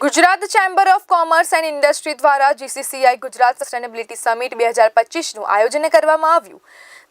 Gujarat chamber of commerce and industry દ્વારા GCCI Gujarat sustainability summit બે હજાર પચીસનું આયોજન કરવામાં આવ્યું.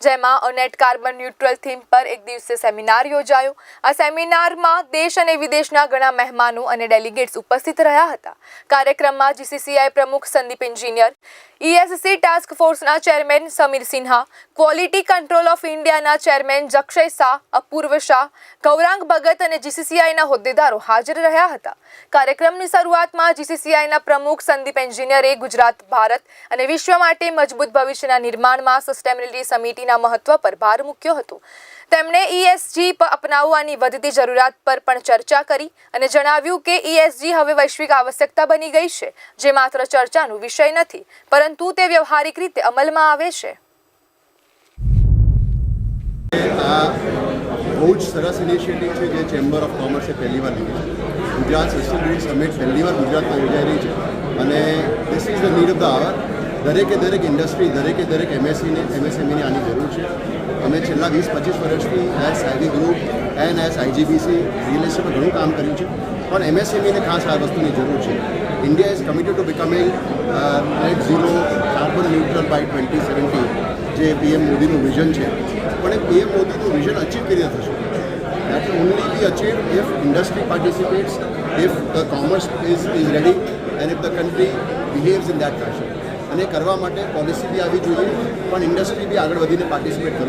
જેમાં અનેટ કાર્બન ન્યુટ્રલ થીમ પર એક દિવસીય સેમિનાર યોજાયો. આ સેમિનારમાં દેશ અને વિદેશના ઘણા મહેમાનો અને ડેલિગેટ્સ ઉપસ્થિત રહ્યા હતા. કાર્યક્રમમાં જીસીસીઆઈ પ્રમુખ સંદીપ એન્જિનિયર, ઈએસસી ટાસ્ક ફોર્સના chairman Sameer Sinha, quality control of ઇન્ડિયાના ચેરમેન જક્ષય શાહ, અપૂર્વ શાહ, ગૌરાંગ ભગત અને જીસીસીઆઈના હોદ્દેદારો હાજર રહ્યા હતા. કાર્યક્રમની શરૂઆતમાં જીસીસીઆઈના પ્રમુખ સંદીપ એન્જિનિયરે ગુજરાત, ભારત અને વિશ્વ માટે મજબૂત ભવિષ્યના નિર્માણમાં સસ્ટેનેબિલિટી સમિતિના મહત્વ પર ભાર મૂક્યો હતો. તેમણે ઈએસજી અપનાવવાની વધતી જરૂરિયાત પર પણ ચર્ચા કરી અને જણાવ્યું કે ઈએસજી હવે વૈશ્વિક આવશ્યકતા બની ગઈ છે, જે માત્ર ચર્ચાનો વિષય નથી, પરંતુ તે વ્યવહારિક રીતે અમલમાં આવે છે. બહુ જ સરસ ઇનિશિયેટિવ છે જે ચેમ્બર ઓફ કોમર્સે પહેલી વાર લીધી ગુજરાત સસ્ટેનેબિલિટી સમિટ પહેલી વાર ગુજરાતમાં યોજાઈ રહી છે. અને this is the need of the hour દરેકે દરેક ઇન્ડસ્ટ્રી દરેકે દરેક એમએસસીને એમએસએમઈને આની જરૂર છે. અમે છેલ્લા વીસ પચીસ વર્ષથી as સાયવી group and as IGBC real એસ્ટેટમાં ઘણું કામ કર્યું છે. પણ એમએસએમઈને ખાસ આ વસ્તુની જરૂર છે. India is committed to becoming net zero carbon neutral by twenty seventy જે પીએમ મોદીનું વિઝન છે. પણ એ પીએમ મોદીનું વિઝન અચીવ કરી રીતે થશે that will only be achieved if industry participates, if the commerce is, is ready, and if the country behaves in that. અને કરવા માટે પોલિસી બી આવી જોઈએ પણ ઇન્ડસ્ટ્રી બી આગળ વધીને પાર્ટિસિપેટ કરવું